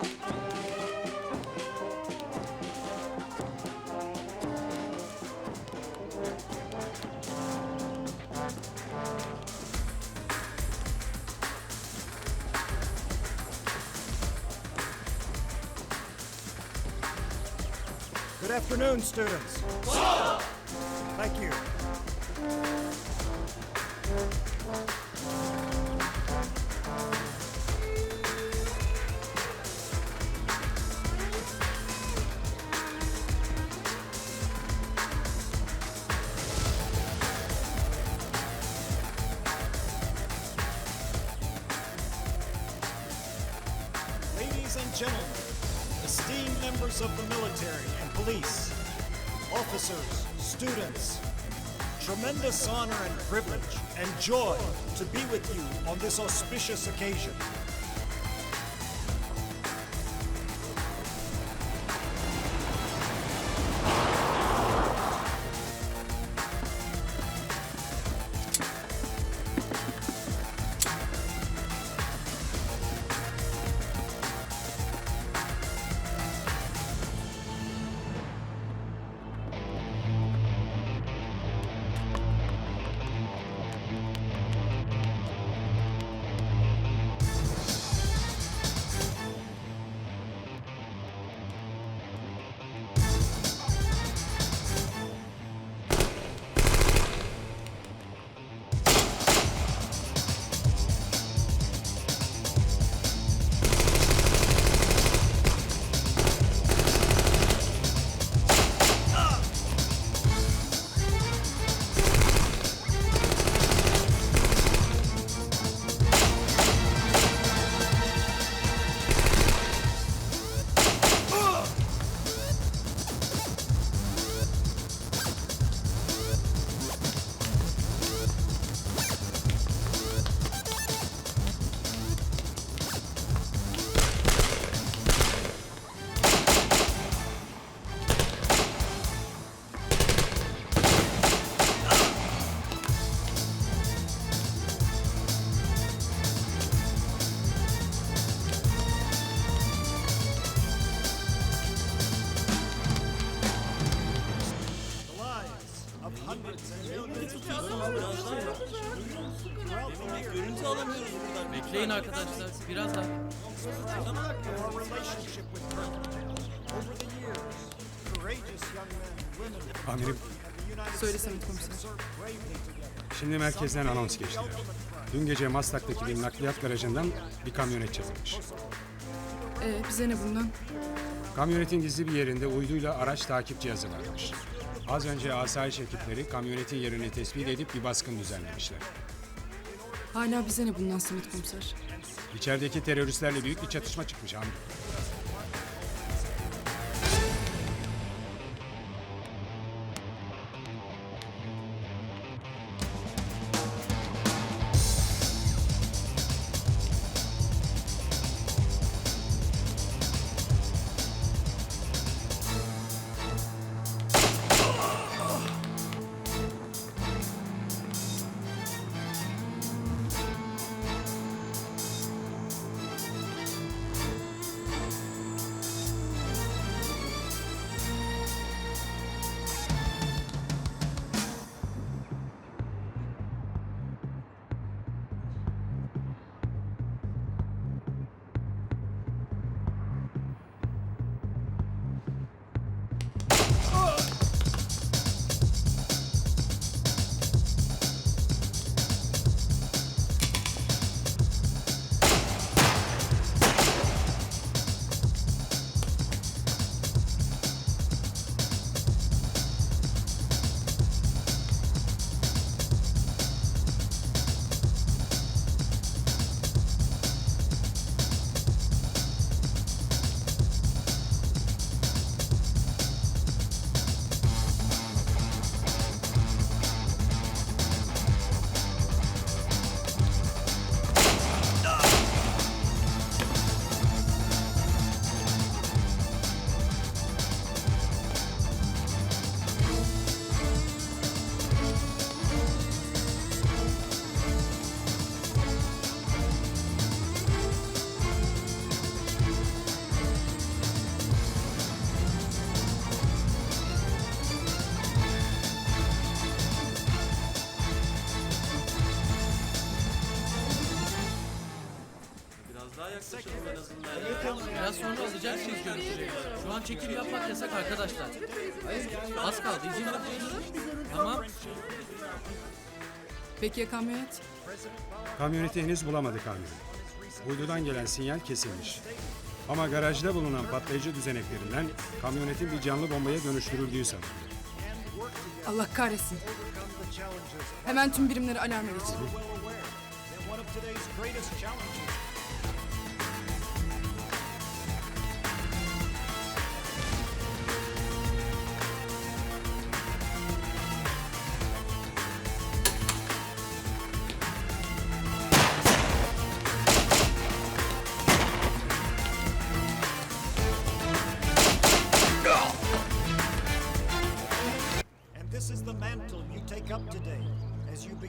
Good afternoon, students. Gentlemen, esteemed members of the military and police, officers, students, tremendous honor and privilege and joy to be with you on this auspicious occasion. Young men and women Amirim, Söyle Samet Komiser. şimdi merkezden anons geçtiler. Dün gece Maslak'taki bir nakliyat garajından bir kamyonet çalınmış. Ee, bize ne bundan? Kamyonetin gizli bir yerinde uyduyla araç takip cihazı varmış. Az önce asayiş ekipleri kamyonetin yerini tespit edip bir baskın düzenlemişler. Hala bize ne bundan Samet Komiser? İçerideki teröristlerle büyük bir çatışma çıkmış amirim. Biraz sonra alacaksınız görüntüleri. Şu an çekim yapmak yasak arkadaşlar. Az kaldı izin ver. Tamam. Peki ya kamyonet? Kamyoneti henüz bulamadık amirim. Uydudan gelen sinyal kesilmiş. Ama garajda bulunan patlayıcı düzeneklerinden kamyonetin bir canlı bombaya dönüştürüldüğü sanılıyor. Allah kahretsin. Hemen tüm birimleri one of today's greatest challenges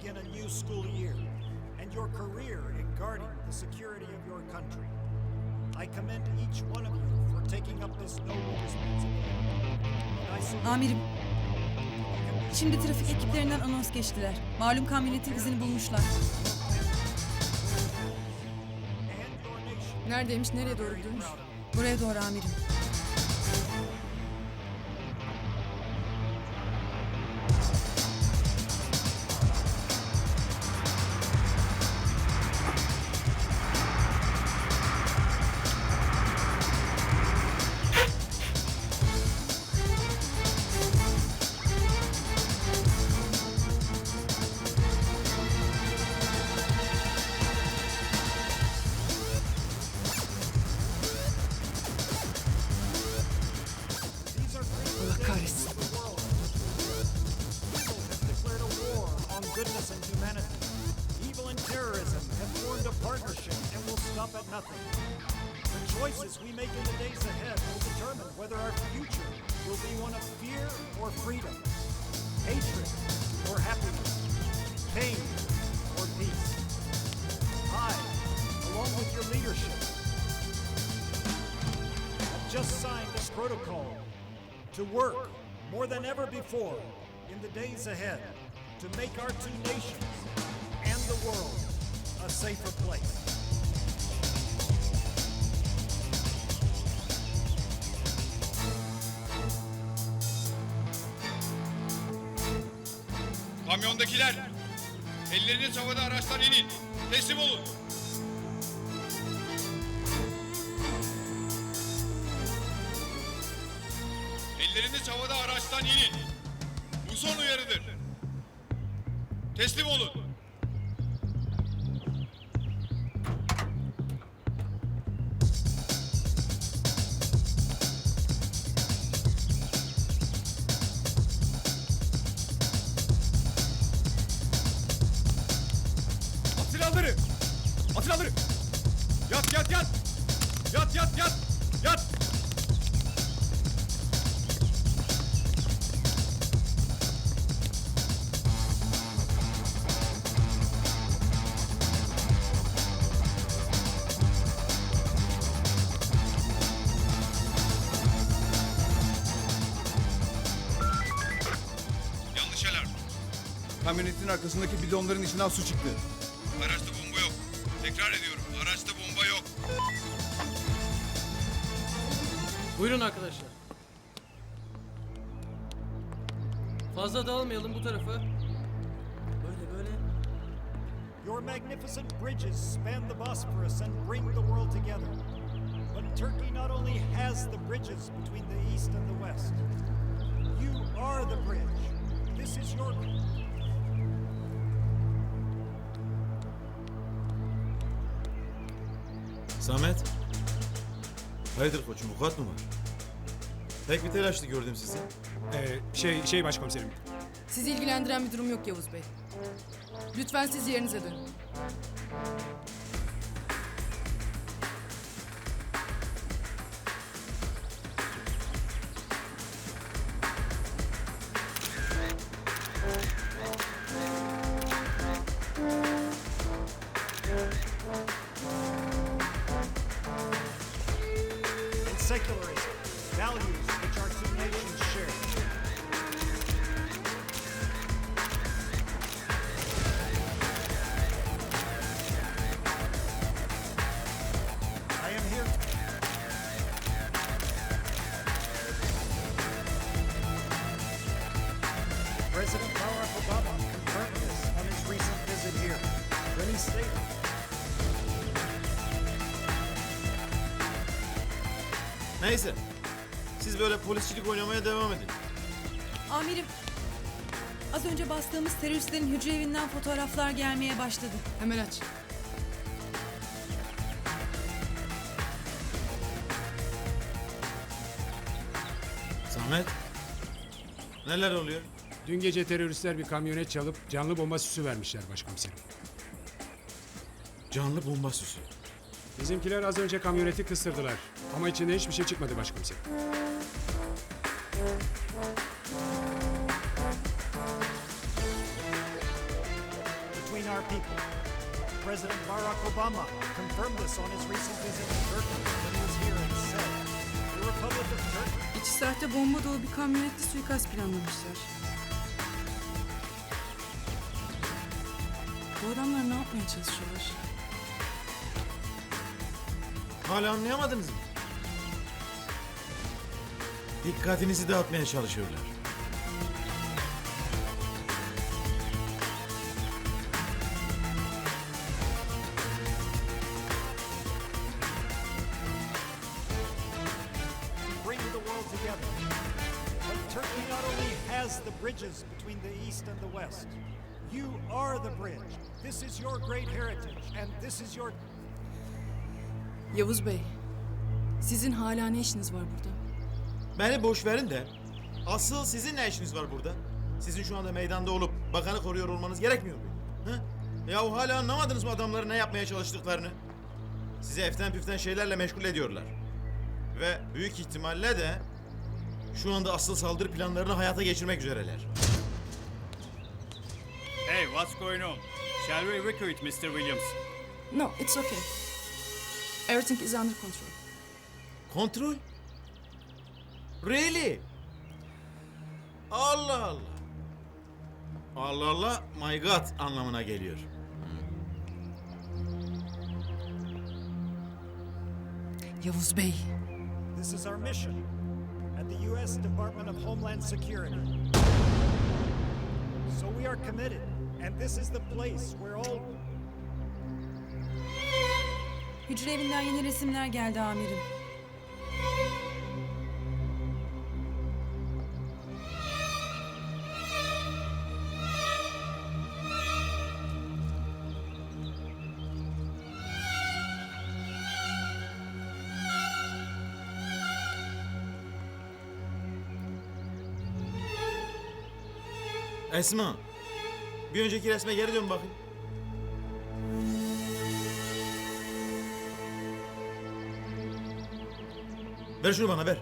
begin a new school year and your career in guarding the security of your country. I commend each one of you for taking up this noble responsibility. Amirim. Şimdi trafik ekiplerinden anons geçtiler. Malum kamyonetin izini bulmuşlar. Neredeymiş, nereye doğru gidiyormuş? Buraya doğru amirim. Partnership and will stop at nothing. The choices we make in the days ahead will determine whether our future will be one of fear or freedom, hatred or happiness, pain or peace. I, along with your leadership, have just signed this protocol to work more than ever before in the days ahead to make our two nations and the world a safer place. Kamyondakiler, elleriniz havada araçtan inin. Teslim olun. Elleriniz havada araçtan inin. Bu son uyarıdır. Teslim olun. At silahları. Yat yat yat. Yat yat yat. Yat. Kamyonetin arkasındaki bidonların içinden su çıktı. Buyurun arkadaşlar. Fazla dağılmayalım bu tarafa. Böyle böyle. Your magnificent bridges span the Bosphorus and bring the world together. But Turkey not only has the bridges between the East and the West, you are the bridge. This is your. Samet. Hayırdır koçum vukuat mı var? Pek bir telaşlı gördüm sizi. Ee, şey, şey başkomiserim. Sizi ilgilendiren bir durum yok Yavuz Bey. Lütfen siz yerinize dönün. Neyse. Siz böyle polisçilik oynamaya devam edin. Amirim, az önce bastığımız teröristlerin hücre evinden fotoğraflar gelmeye başladı. Hemen aç. Samet. Neler oluyor? Dün gece teröristler bir kamyonet çalıp canlı bomba süsü vermişler başkomiserim. Canlı bomba süsü. Bizimkiler az önce kamyoneti kıstırdılar. Ama içinde hiçbir şey çıkmadı başkomiserim. between our people. President Barack Obama confirmed this on his recent visit to Turkey when he was here and said, the Republic of Turkey İki saatte bomba dolu bir kamyonette suikast planlamışlar. Bu adamlar ne yapmaya çalışıyorlar? Hala anlayamadınız mı? Dikkatinizi dağıtmaya çalışıyorlar. bring the world together. But Turkey not only has the bridges between the East and the West, you are the bridge. This is your great heritage, and this is your Yavuz Bey, sizin hala ne işiniz var burada? Beni boş verin de asıl sizin ne işiniz var burada? Sizin şu anda meydanda olup bakanı koruyor olmanız gerekmiyor mu? Hı? Ya hala anlamadınız mı adamların ne yapmaya çalıştıklarını? Sizi eften püften şeylerle meşgul ediyorlar. Ve büyük ihtimalle de şu anda asıl saldırı planlarını hayata geçirmek üzereler. Hey, what's going on? Shall we evacuate Mr. Williams? No, it's okay. Everything is under control. Kontrol? Really? Allah Allah. Allah Allah, my God anlamına geliyor. Yavuz Bey, This is our mission at the U.S. Department of Homeland Security. So we are committed, and this is the place where all Hücre evinden yeni resimler geldi amirim. Esma, bir önceki resme geri dön bakayım. Ver şunu bana ver.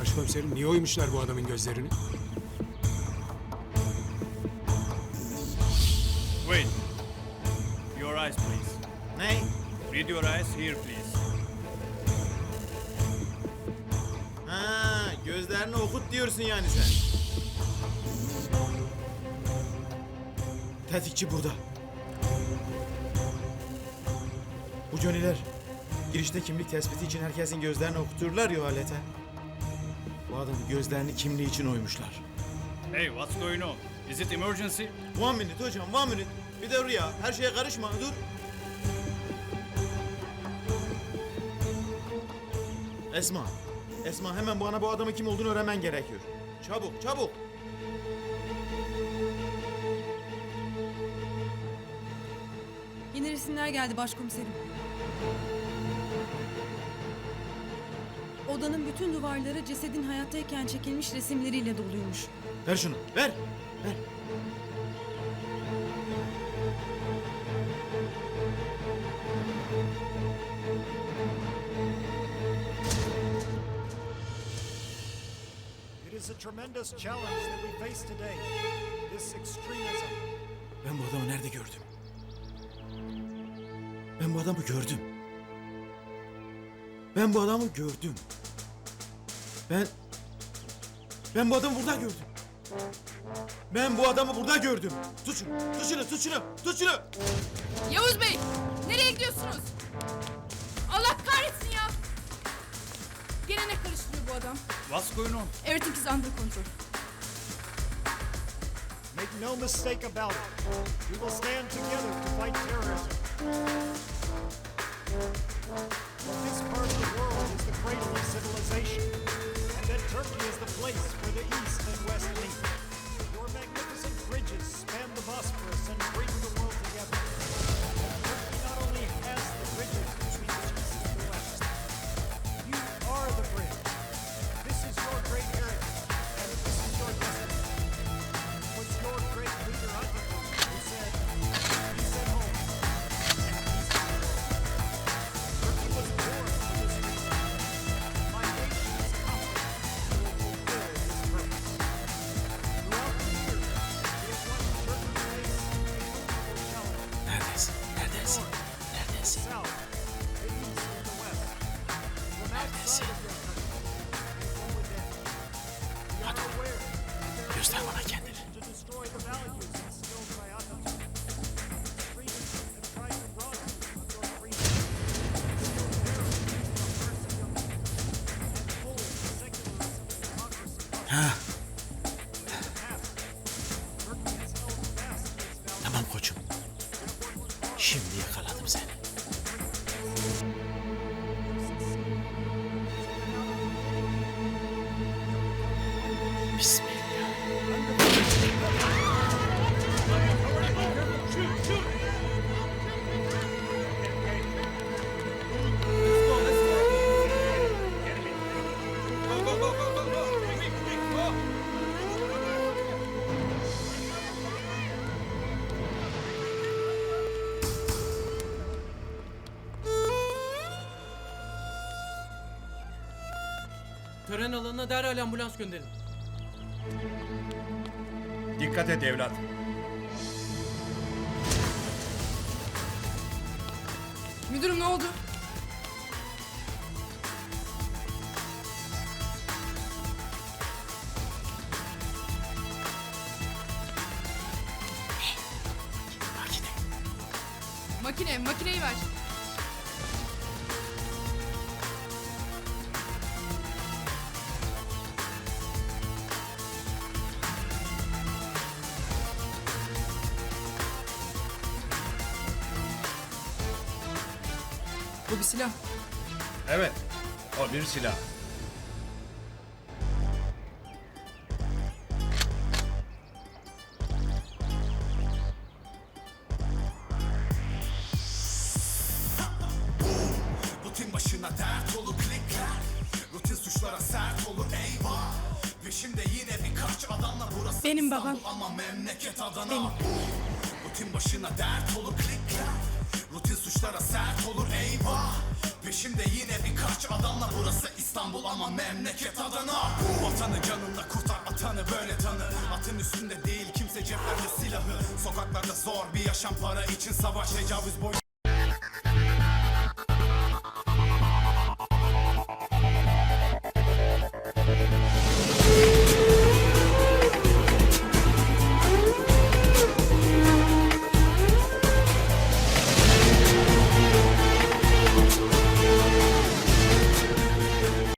Başkomiserim niye oymuşlar bu adamın gözlerini? Wait. Your eyes, please. Ne? Read your eyes here, please. Ha, gözlerini okut diyorsun yani sen. Tetikçi burada. Bu Johnny'ler girişte kimlik tespiti için herkesin gözlerini okuturlar ya alete. Bu adamın gözlerini kimliği için oymuşlar. Hey, what's going on? Is it emergency? One minute hocam, one minute. Bir de Rüya, her şeye karışma, dur. Esma, Esma hemen bana bu adamın kim olduğunu öğrenmen gerekiyor. Çabuk, çabuk. Yeni resimler geldi başkomiserim. Odanın bütün duvarları cesedin hayattayken çekilmiş resimleriyle doluymuş. Ver şunu, ver, ver. It is a tremendous challenge that we face today. This extremism. Ben bu adamı nerede gördüm? Ben bu adamı gördüm. Ben bu adamı gördüm. Ben... Ben bu adamı burada gördüm. Ben bu adamı burada gördüm. Tut şunu, tut şunu, tut şunu, tut şunu. Yavuz Bey, nereye gidiyorsunuz? Allah kahretsin ya. Gene ne karıştırıyor bu adam? What's going on? Everything is under control. Make no mistake about it. We will stand together to fight Şimdi yakala. Tören alanına derhal ambulans gönderin. Dikkat et evlat. Müdürüm ne oldu? Bu bir silah. Evet, o bir silah. peşimde yine birkaç adamla. Burası İstanbul ama memleket Adana Bu vatanı canında kurtar atanı böyle tanı Atın üstünde değil kimse ceplerde silahı. Sokaklarda zor bir yaşam para için savaş Tecavüz boyu